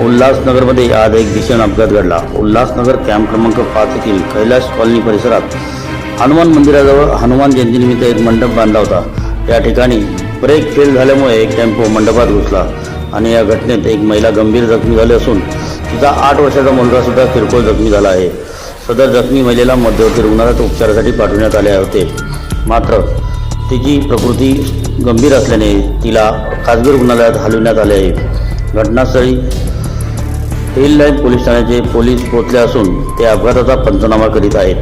उल्हासनगरमध्ये आज एक भीषण अपघात घडला. उल्हासनगर कॅम्प क्रमांक पाच येथील कैलाश कॉलनी परिसरात हनुमान मंदिराजवळ हनुमान जयंतीनिमित्त एक मंडप बांधला होता. या ठिकाणी ब्रेक फेल झाल्यामुळे एक टेम्पो मंडपात घुसला आणि या घटनेत एक महिला गंभीर जखमी झाली असून तिचा आठ वर्षाचा मुलगा सुद्धा किरकोळ जखमी झाला आहे. सदर जखमी महिलेला मध्यवर्ती रुग्णालयात उपचारासाठी पाठवण्यात आले होते. मात्र तिची प्रकृती गंभीर असल्याने तिला खाजगी रुग्णालयात हलविण्यात आले आहे. घटनास्थळी हिल लाईन पोलीस ठाण्याचे पोलीस पोचले असून ते अपघाताचा पंचनामा करीत आहेत.